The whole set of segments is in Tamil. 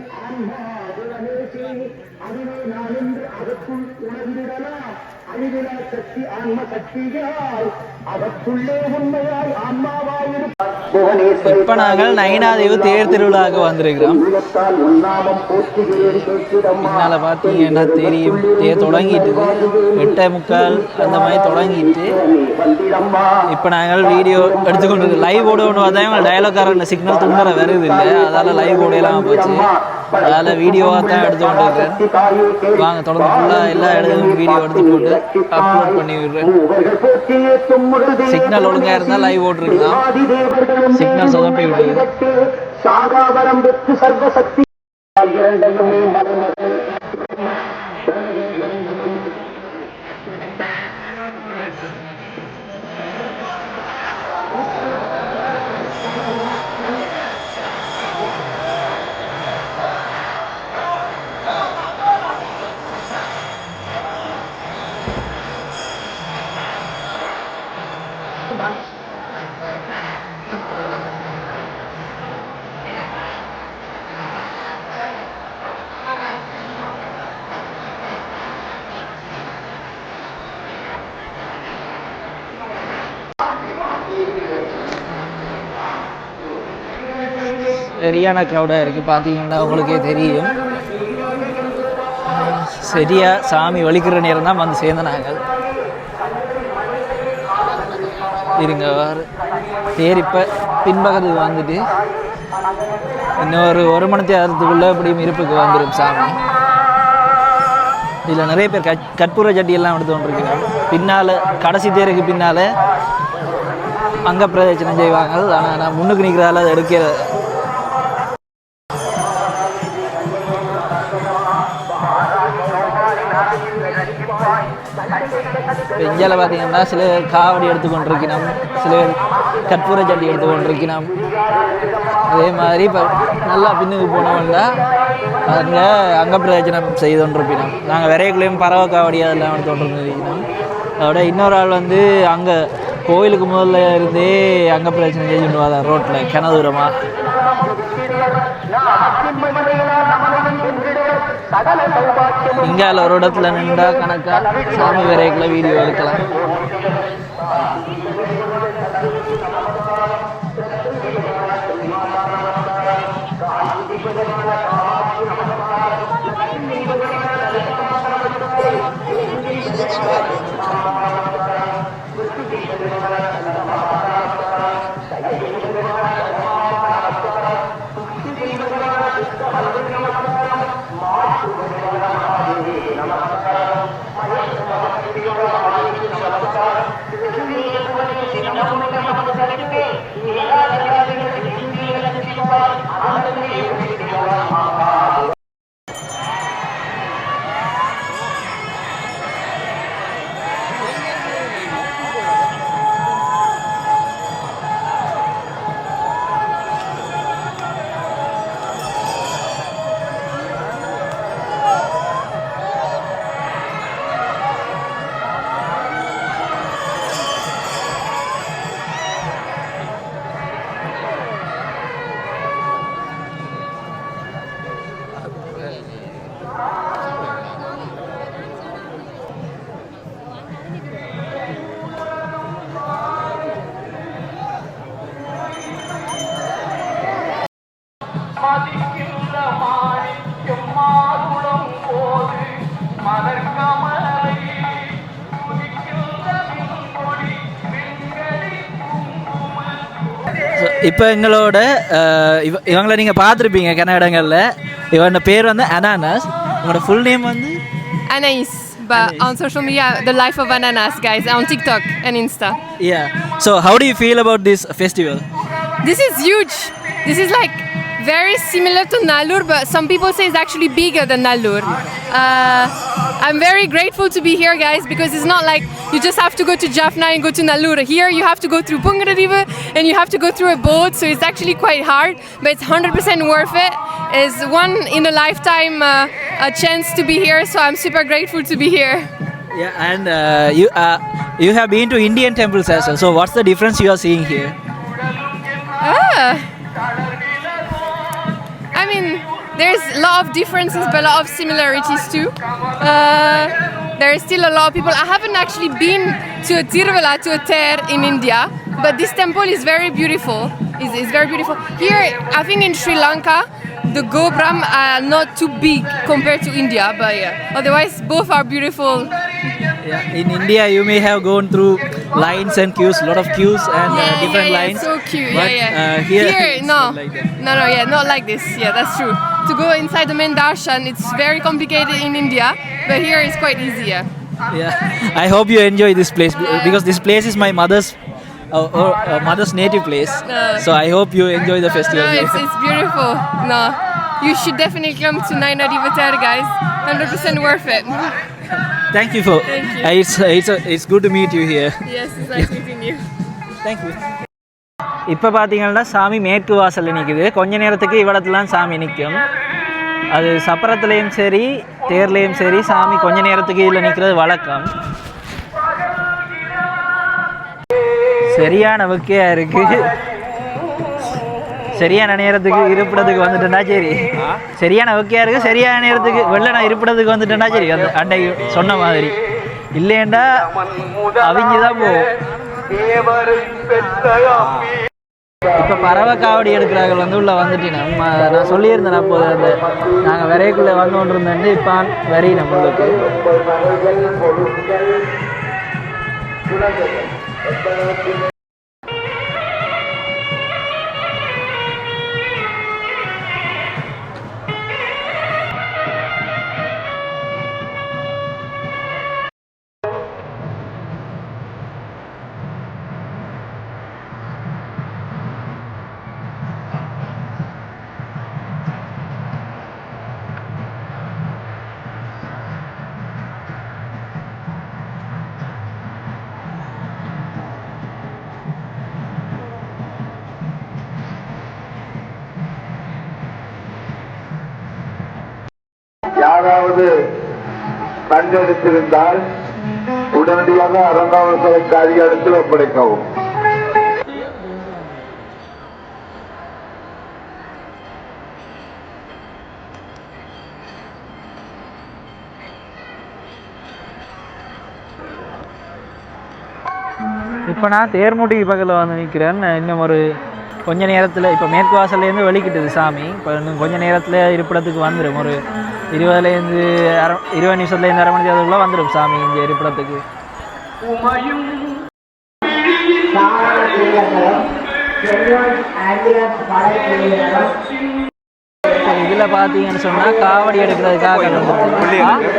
அன்பா ஆன்மா அதுவனேசி அதுவே நான் என்று அதற்குள் உணர்ந்திடலாம். அழிவிலா சக்தி ஆன்ம சக்தியாய் அதற்குள்ளே உண்மையாய் ஆன்மாவாயிருப்பாய் இப்போ நாங்கள் நயினாதேவு தேர் திருவிழாவுக்கு வந்திருக்கிறோம். பின்னால் பார்த்தீங்கன்னா தெரியும்? தேர் தொடங்கிட்டு எட்டே முக்கால் அந்த மாதிரி தொடங்கிட்டு இப்போ நாங்கள் வீடியோ எடுத்துக்கொண்டு லைவ் போடணும் பார்த்தா இவங்க டயலாக்காரன் சிக்னல் துண்டர வருது இல்லை? அதால் லைவ் போடலாம் போச்சு. அதில் வீடியோவாக தான் எடுத்துக்கொண்டு இருக்கிறேன் தாயே வாங்க தொடர்ந்து ஃபுல்லாக எல்லா இடத்துலையும் வீடியோ எடுத்து போட்டு அப்லோட் பண்ணி விடுறேன். சிக்னல் ஒழுங்காக இருந்தால் லைவ் ஓட்டுருக்கலாம். சிக்னல் சொதப்பி விடுது சாகாவரம் சர்வசக்தி. இரண்டையுமே மலர்ந்தது சரியான க்ரௌடாக இருக்குது பார்த்தீங்கன்னா உங்களுக்கே தெரியும் சரியா சாமி வலிக்கிற நேரம் தான் வந்து சேர்ந்த நாங்கள் இருங்க வேறு. சரி இப்போ பின்பக்கத்துக்கு வந்துட்டு இன்னொரு ஒரு மணி தேரத்துக்குள்ளே இப்படியும் இருப்புக்கு வந்துடும் சாமி. இதில் நிறைய பேர் கட் கற்பூர சட்டியெல்லாம் எடுத்து கொண்டிருக்கிறாங்க. பின்னால் கடைசி தேருக்கு பின்னால் அங்க பிரதட்சணம் செய்வாங்க. ஆனால் நான் முன்னுக்கு நிற்கிறதால அதை இப்போ இந்தியாவில் பார்த்தீங்கன்னா சில காவடி எடுத்துக்கொண்டிருக்கணும் சில கற்பூர சட்டி எடுத்துக்கொண்டிருக்கணும் அதே மாதிரி இப்போ நல்லா பின்னுக்கு போனவன்னா அங்கே அங்க பிரயோஜனம் செய்து கொண்டிருப்பினோம். நாங்கள் விரைக்குள்ளேயும் பறவை காவடி அதெல்லாம் எடுத்து கொண்டிருந்திருக்கணும் அதோட இன்னொரு ஆள் வந்து அங்கே கோயிலுக்கு முதல்ல இருந்தே அங்க பிரச்சனை செய்துட்டு வாதான் ரோட்டில் கிணதுரமாக இங்கால ஒரு இடத்துல நின்றா கணக்கா சாமி வரைக்குள்ள வீடியோ எடுக்கலாம் இப்போ எங்களோட அஹ், இவ இவங்களை நீங்கள் பார்த்துருப்பீங்க கன்னடங்களில் இவனோட பேர் வந்து அனானஸ் உங்களோட ஃபுல் நேம் வந்து Anaïs, but on social media, the life of ananas, guys, on TikTok and Insta. Yeah so how do you feel about this festival This is huge. This is like very similar to Nallur, but some people say it's actually bigger than Nallur. Uh, I'm very grateful to be here, guys, because it's not like you just have to go to Jaffna and go to Nallur. Here, you have to go through Pungara River and you have to go through a boat, so it's actually quite hard, but it's 100% worth it. It's one in a lifetime uh, a chance to be here, so I'm super grateful to be here. Yeah, and uh, you uh, you have been to Indian temples as well. So what's the difference you are seeing here? Ah. There's a lot of differences, but a lot of similarities too. Uh, there is still a lot of people. I haven't actually been to a Tirvala, to a Ter in India, but this temple is very beautiful. It's, it's very beautiful. Here, I think in Sri Lanka, the Gobram are not too big compared to India, but yeah. Otherwise, both are beautiful. Yeah, in India you may have gone through lines and queues, a lot of queues and uh, different yeah, lines. So cute. But, yeah, yeah. Uh, here, it's no, like no, no, yeah, not like this. Yeah, that's true. To go inside the main darshan, it's very complicated in India, but here it's quite easier. Yeah, I hope you enjoy this place because this place is my mother's uh, uh, mother's native place. No. So I hope you enjoy the festival. No, it's, it's beautiful. No, you should definitely come to Naina Rivatar, guys. 100% worth it. Thank you for. Thank you. Uh, it's it's uh, it's good to meet you here. Yes, it's nice meeting you. Thank you. இப்போ பார்த்தீங்கன்னா சாமி மேற்கு வாசலில் நிற்குது கொஞ்ச நேரத்துக்கு இவ்வளத்துலாம் சாமி நிற்கும் அது சப்பரத்துலேயும் சரி தேர்லேயும் சரி சாமி கொஞ்ச நேரத்துக்கு இதில் நிற்கிறது வழக்கம் சரியான வெக்கையா இருக்கு. சரியான நேரத்துக்கு இருப்பிடத்துக்கு வந்துட்டேன்னா சரி. சரியான வெக்கையா இருக்கு சரியான நேரத்துக்கு வெள்ளனா இருப்பிடத்துக்கு வந்துட்டேன்னா சரி. அந்த அண்டை சொன்ன மாதிரி. இல்லையண்டா அவிஞ்சு தான் போகும் தேவரின் பெற்ற அம்பி இப்போ பறவை காவடி எடுக்கிறாங்க வந்து உள்ள வந்துட்டேன். நான் சொல்லியிருந்தேன் அப்போது அந்த நாங்கள் விரைக்குள்ளே வந்து கொண்டு இருந்தேன். இப்போ வரி நம்மளுக்கு யாராவது கண்டெடுத்திருந்தால் உடனடியாக அரங்காவல்துறைக்கு அதிகாரத்தில் ஒப்படைக்கவும். இப்போ நான் தேர்முட்டிக்கு பக்கத்தில் வந்து நிற்கிறேன் இன்னும் ஒரு கொஞ்ச நேரத்தில் இப்போ மேற்கு வாசல்லேருந்து வெளிக்கிட்டது சாமி. இப்போ இன்னும் கொஞ்ச நேரத்தில் இருப்பிடத்துக்கு வந்துடும் ஒரு இருபதுலேருந்து அரை இருபது நிமிஷத்துலேருந்து அரை மணி நேரத்துக்குள்ளே வந்துடும் சாமி இங்கே இருப்பிடத்துக்கு. இதில் பார்த்தீங்கன்னு சொன்னால் காவடி எடுக்கிறதுக்காக.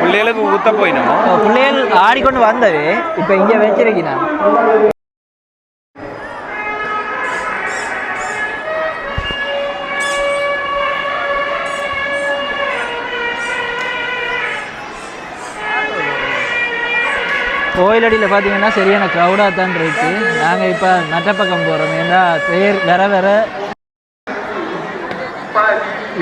பிள்ளைகளுக்கு ஊத்த போயினோம். ஆ? பிள்ளைகள் ஆடிக்கொண்டு வந்தது. இப்போ இங்கே வச்சிருக்கிறேன் கோயிலடியில் பார்த்தீங்கன்னா சரியான க்ரௌடாக தான் இருக்குது நாங்கள் இப்போ மற்ற பக்கம் போகிறோம் ஏன்னா தேர் வர வர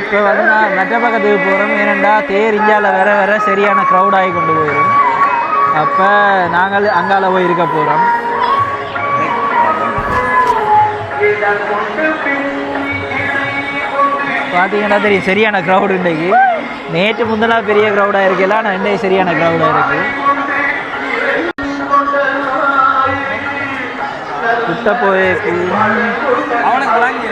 இப்போ வந்து நான் மற்ற பக்கத்துக்கு போகிறோம் ஏனெண்டா தேர் இந்தியாவில் வர வர சரியான க்ரௌட் ஆகி கொண்டு போயிடும் அப்போ நாங்கள் அங்கால போய் இருக்க போகிறோம் பார்த்தீங்கன்னா தெரியும் சரியான க்ரௌடு இன்றைக்கு. நேற்று முந்தினா பெரிய க்ரௌடாக இருக்குல்ல ஆனால் இன்றைக்கு சரியான க்ரௌடாக இருக்குது குட்ட போய் அவனுக்கு வாங்கி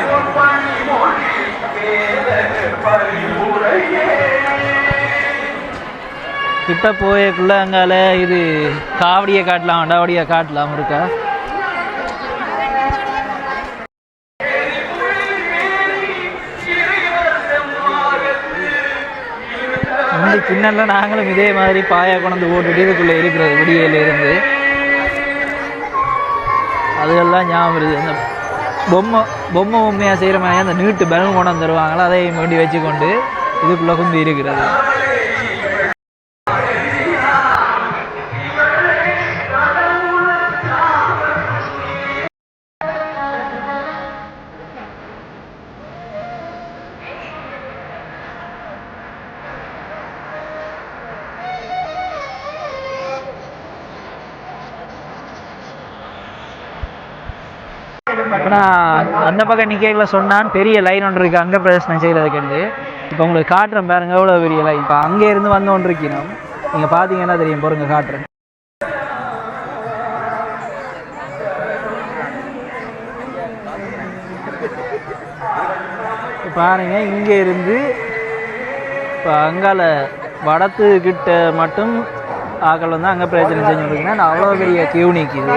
கிட்ட போயக்குள்ள அங்கால இது காவடியை காட்டலாம் வண்டாவடியை காட்டலாம் இருக்கா? முந்தி சின்னல நாங்களும் இதே மாதிரி பாயா கொண்டு போட்டுட்டு இதுக்குள்ளே இருக்கிறது விடியல இருந்து அதெல்லாம் ஞாபகம் இருக்குது அந்த பொம்மை பொம்மை பொம்மையாக செய்கிற மாதிரி அந்த நீட்டு பலூன் கொண்டு வந்து அதை வேண்டி வச்சுக்கொண்டு இதுக்குள்ளே குந்தி இருக்கிறது. ஆனால் அந்த பக்கம் நிற்கல சொன்னான். பெரிய லைன் ஒன்று இருக்குது அங்கே பிரதர்ஷனம் செய்கிறதுக்கு இப்போ உங்களுக்கு காட்டுறேன் பாருங்க எவ்வளோ பெரிய லைன் இப்போ அங்கே இருந்து வந்து ஒன்று இருக்கணும் நீங்கள் பார்த்தீங்கன்னா தெரியும். பொருங்க காட்டுறேன். பாருங்க இங்கே இருந்து இப்போ அங்கால வடத்து கிட்ட மட்டும் ஆக்கள் வந்து அங்கே பிரச்சனை செஞ்சு கொடுக்குறேன் அவ்வளோ பெரிய கியூ நிற்கிது